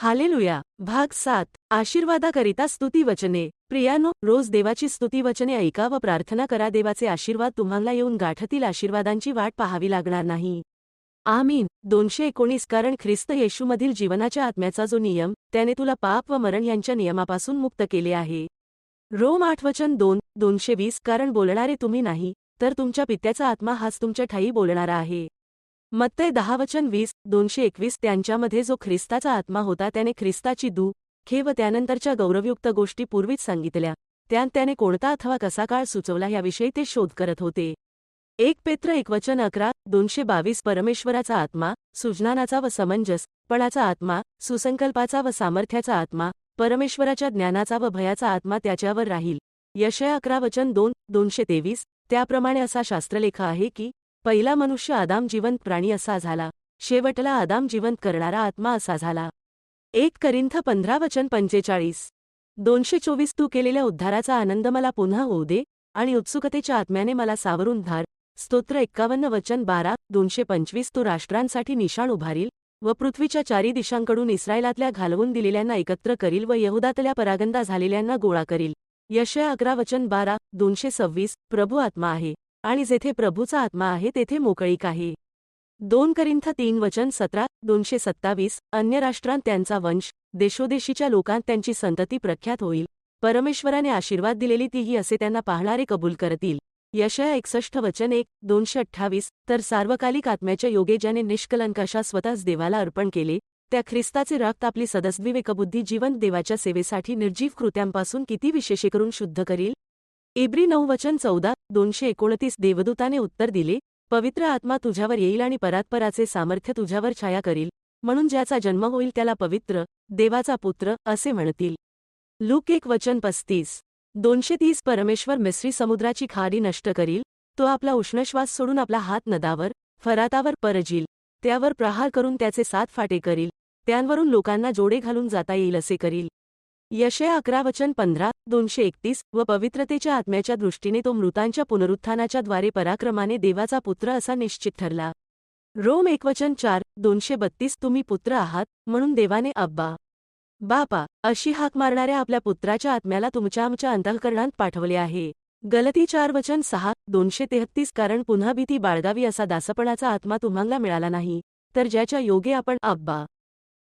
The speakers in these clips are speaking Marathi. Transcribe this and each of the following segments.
हालेलुया. भाग सात. आशीर्वादाकरिता स्तुतीवचने प्रियानो रोज देवाची स्तुतीवचने ऐका व प्रार्थना करा. देवाचे आशीर्वाद तुम्हाला येऊन गाठतील. आशीर्वादांची वाट पाहावी लागणार नाही. आमीन. दोनशे एकोणीस. कारण ख्रिस्त येशूमधील जीवनाच्या आत्म्याचा जो नियम त्याने तुला पाप व मरण यांच्या नियमापासून मुक्त केले आहे. रोम आठवचन दोन दोनशे वीस. कारण बोलणारे तुम्ही नाही तर तुमच्या पित्याचा आत्मा हाच तुमच्या ठाई बोलणारा आहे. मत्ते दहावचन वीस दोनशे एकवीस त्यांच्यामध्ये जो ख्रिस्ताचा आत्मा होता त्याने ख्रिस्ताची दू खे व त्यानंतरच्या गौरवयुक्त गोष्टी पूर्वीच सांगितल्या. त्यात त्याने कोणता अथवा कसा काळ सुचवला याविषयी ते शोध करत होते. एक पेत्र एकवचन अकरा दोनशे बावीस परमेश्वराचा आत्मा सुजनानाचा व समंजसपणाचा आत्मा सुसंकल्पाचा व सामर्थ्याचा आत्मा परमेश्वराच्या ज्ञानाचा व भयाचा आत्मा त्याच्यावर राहील. यशय अकरा वचन दोन दोनशे तेवीस त्याप्रमाणे असा शास्त्रलेख आहे की पहिला मनुष्य आदाम जिवंत प्राणी असा झाला. शेवटला आदाम जिवंत करणारा आत्मा असा झाला. एक करिंथ पंधरा वचन पंचेचाळीस. दोनशे चोवीस तू केलेल्या उद्धाराचा आनंद मला पुन्हा होऊ दे आणि उत्सुकतेच्या आत्म्याने मला सावरून धार. स्तोत्र एक्कावन्न वचन बारा दोनशे पंचवीस तू राष्ट्रांसाठी निशाण उभारील व पृथ्वीच्या चारी दिशांकडून इस्रायलातल्या घालवून दिलेल्यांना एकत्र करील व यहुदातल्या परागंदा झालेल्यांना गोळा करील. यशया अकरा वचन बारा दोनशे सव्वीस प्रभू आत्मा आहे. आणि जेथे प्रभूचा आत्मा आहे तेथे मोकळीक आहे दोन करिंथ तीन वचन सतरा दोनशे सत्तावीस अन्य राष्ट्रांत त्यांचा वंश देशोदेशीच्या लोकांत त्यांची संतती प्रख्यात होईल. परमेश्वराने आशीर्वाद दिलेली तीही असे त्यांना पाहणारे कबूल करतील. यशया एकसष्ट वचन एक दोनशे अठ्ठावीस तर सार्वकालिक आत्म्याच्या योगे ज्याने निष्कलंकाशा स्वतःच देवाला अर्पण केले त्या ख्रिस्ताचे रक्त आपली सदस्विवेकबुद्धी जिवंत देवाच्या सेवेसाठी निर्जीव कृत्यांपासून किती विशेषे करून शुद्ध करील? इब्री नऊ वचन चौदा दोनशे एकोणतीस देवदूताने उत्तर दिले पवित्र आत्मा तुझ्यावर येईल आणि परात्पराचे सामर्थ्य तुझ्यावर छाया करील म्हणून ज्याचा जन्म होईल त्याला पवित्र देवाचा पुत्र असे म्हणतील. लूक एक वचन पस्तीस. दोनशे तीस परमेश्वर मिस्री समुद्राची खारी नष्ट करील तो आपला उष्णश्वास सोडून आपला हात नदावर फरातावर परजील त्यावर प्रहार करून त्याचे सात फाटे करील त्यांवरून लोकांना जोडे घालून जाता येईल असे करील. यशय अकरा वचन पंधरा दोनशे एकतीस व पवित्रतेच्या आत्म्याच्या दृष्टीने तो मृतांच्या पुनरुत्थानाच्या द्वारे पराक्रमाने देवाचा पुत्र असा निश्चित ठरला. रोम एकवचन चार दोनशे बत्तीस तुम्ही पुत्र आहात म्हणून देवाने अब्बा बापा अशी हाक मारणाऱ्या आपल्या पुत्राच्या आत्म्याला तुमच्या आमच्या अंतःकरणात पाठवले आहे. गलती चार वचन सहा दोनशे तेहत्तीस कारण पुन्हा भीती बाळगावी असा दासपणाचा आत्मा तुम्हाला मिळाला नाही. तर ज्याच्या योगे आपण अब्बा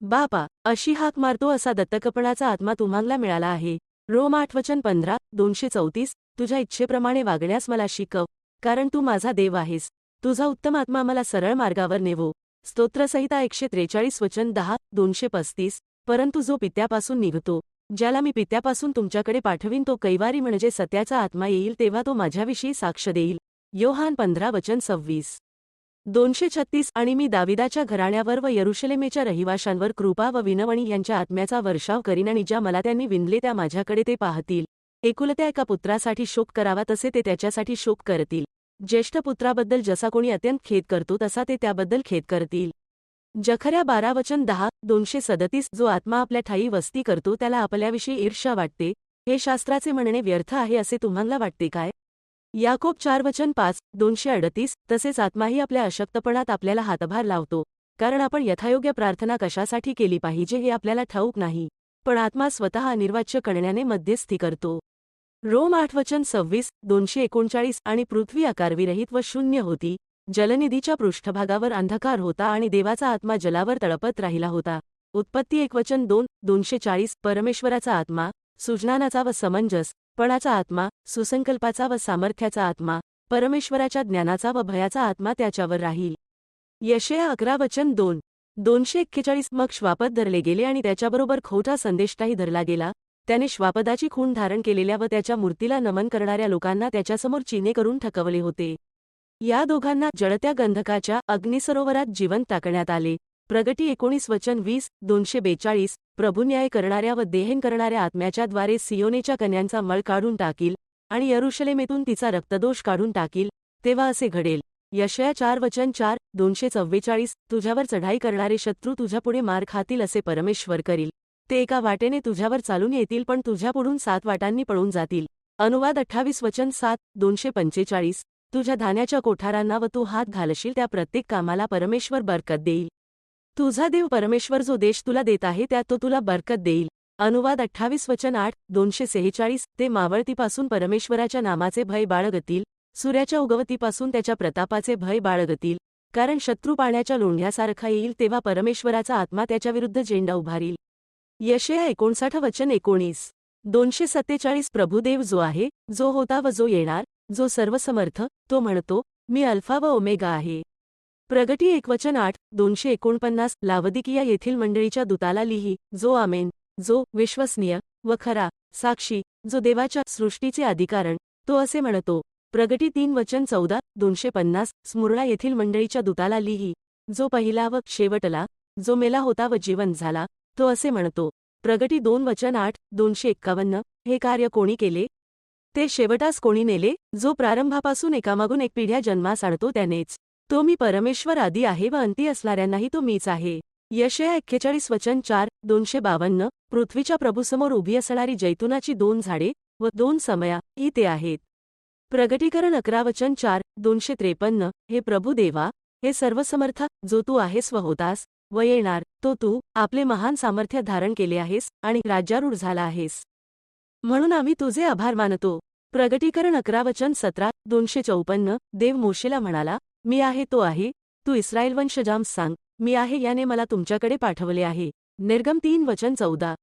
बापा अशी हाक मारतो असा दत्तकपणाचा आत्मा तुम्हाला मिळाला आहे. रोम आठवचन पंधरा दोनशे चौतीस तुझ्या इच्छेप्रमाणे वागण्यास मला शिकव कारण तू माझा देव आहेस. तुझा उत्तम आत्मा मला सरळ मार्गावर नेवो. स्तोत्रसहिता एकशे त्रेचाळीस वचन दहा दोनशे पस्तीस परंतु जो पित्यापासून निघतो ज्याला मी पित्यापासून तुमच्याकडे पाठवीन तो कैवारी म्हणजे सत्याचा आत्मा येईल तेव्हा तो माझ्याविषयी साक्ष देईल. योहान पंधरा वचन सव्वीस. दोनशे छत्तीस आणि मी दाविदाच्या घराण्यावर व यरुशलेमेच्या रहिवाशांवर कृपा व विनवणी यांच्या आत्म्याचा वर्षाव करीन आणि ज्या मला त्यांनी विनले त्या माझ्याकडे ते पाहतील. एकुलत्या एका पुत्रासाठी शोक करावा तसे ते त्याच्यासाठी शोक करतील. ज्येष्ठ पुत्राबद्दल जसा कोणी अत्यंत खेद करतो तसा ते त्याबद्दल खेद करतील. जखऱ्या बारा वचन दहा दोनशे सदतीस जो आत्मा आपल्या ठाई वस्ती करतो त्याला आपल्याविषयी ईर्ष्या वाटते. हे शास्त्राचे म्हणणे व्यर्थ आहे असे तुम्हाला वाटते काय? याकोब चार वचन पाच दोनशे अडतीस तसेच आत्माही आपल्या अशक्तपणात आपल्याला हातभार लावतो. कारण आपण यथायोग्य प्रार्थना कशासाठी केली पाहिजे हे आपल्याला ठाऊक नाही. पण आत्मा स्वतः अनिर्वाच्य करण्याने मध्यस्थी करतो. रोम आठवचन सव्वीस दोनशे एकोणचाळीस आणि पृथ्वी आकारविरहित व शून्य होती. जलनिधीच्या पृष्ठभागावर अंधकार होता आणि देवाचा आत्मा जलावर तळपत राहिला होता. उत्पत्ती एकवचन दोन दोनशे चाळीस परमेश्वराचा आत्मा सुजनानाचा व समंजस पणाचा आत्मा सुसंकल्पाचा व सामर्थ्याचा आत्मा परमेश्वराच्या ज्ञानाचा व भयाचा आत्मा त्याच्यावर राहील. यशया अकरा वचन दोन. दोनशे एक्केचाळीस मग श्वापद धरले गेले आणि त्याच्याबरोबर खोटा संदेष्टाही धरला गेला. त्याने श्वापदाची खूण धारण केलेल्या व त्याच्या मूर्तीला नमन करणाऱ्या लोकांना त्याच्यासमोर चिने करून ठकवले होते. या दोघांना जळत्या गंधकाच्या अग्निसरोवरात जिवंत टाकण्यात आले. प्रगती एकोणीस वचन वीस दोनशे बेचाळीस प्रभुन्याय करणाऱ्या व देहेन करणाऱ्या आत्म्याच्याद्वारे सियोनेच्या कन्यांचा मळ काढून टाकील आणि यरुशलेमेतून तिचा रक्तदोष काढून टाकील तेव्हा असे घडेल. यशया चार वचन चार दोनशे चव्वेचाळीस तुझ्यावर चढाई करणारे शत्रू तुझ्यापुढे मार खातील असे परमेश्वर करील. ते एका वाटेने तुझ्यावर चालून येतील पण तुझ्यापुढून सात वाटांनी पळून जातील. अनुवाद अठ्ठावीस वचन सात दोनशे पंचेचाळीस तुझ्या धान्याच्या कोठारांना व तू हात घालशील त्या प्रत्येक कामाला परमेश्वर बरकत देईल. तुझा देव परमेश्वर जो देश तुला देत आहे त्यात तो तुला बरकत देईल. अनुवाद अठ्ठावीस वचन आठ दोनशे सेहेचाळीस ते मावळतीपासून परमेश्वराच्या नामाचे भय बाळगतील सूर्याच्या उगवतीपासून त्याच्या प्रतापाचे भय बाळगतील कारण शत्रू पाण्याच्या लोंढ्यासारखा येईल तेव्हा परमेश्वराचा आत्मा त्याच्याविरुद्ध झेंडा उभारील. यशया एकोणसाठ वचन एकोणीस. दोनशे सत्तेचाळीस प्रभुदेव जो आहे जो होता व जो येणार जो सर्वसमर्थ तो म्हणतो मी अल्फा व ओमेगा आहे. प्रगटी एकवचन आठ दोनशे एकोणपन्नास लावदिकिया येथील मंडळीच्या दूताला लिही जो आमेन जो विश्वसनीय व खरा साक्षी जो देवाच्या सृष्टीचे अधिकारण तो असे म्हणतो प्रगटी तीन वचन चौदा दोनशे पन्नास स्मुर्णा येथील मंडळीच्या दूताला लिही जो पहिला व शेवटला जो मेला होता व जीवन झाला तो असे म्हणतो प्रगटी दोन वचन आठ दोनशे एक्कावन्न हे कार्य कोणी केले? ते शेवटास कोणी नेले जो प्रारंभापासून एकामागून एक पिढ्या जन्मास आणतो त्यानेच. तो मी परमेश्वर आदी आहे व अंती असणाऱ्यांनाही तो मीच आहे. यशया एक्केचाळीस वचन चार दोनशे बावन्न पृथ्वीच्या प्रभूसमोर उभी असणारी जैतुनाची दोन झाडे व दोन समया ही ते आहेत. प्रगटीकरण अकरा वचन चार दोनशे त्रेपन्न हे प्रभू देवा हे सर्वसमर्थ जो तू आहेस व होतास व येणार तो तू आपले महान सामर्थ्य धारण केले आहेस आणि राज्यारूढ झाला आहेस. म्हणून आम्ही तुझे आभार मानतो. प्रगटीकरण अकरा वचन सतरा दोनशे चौपन्न देव मोशेला म्हणाला मी आहे तो आहे. तू इस्रायल वंशजाम सांग. मी आहे याने मला तुमच्याकडे पाठवले आहे. निर्गम तीन वचन चौदा.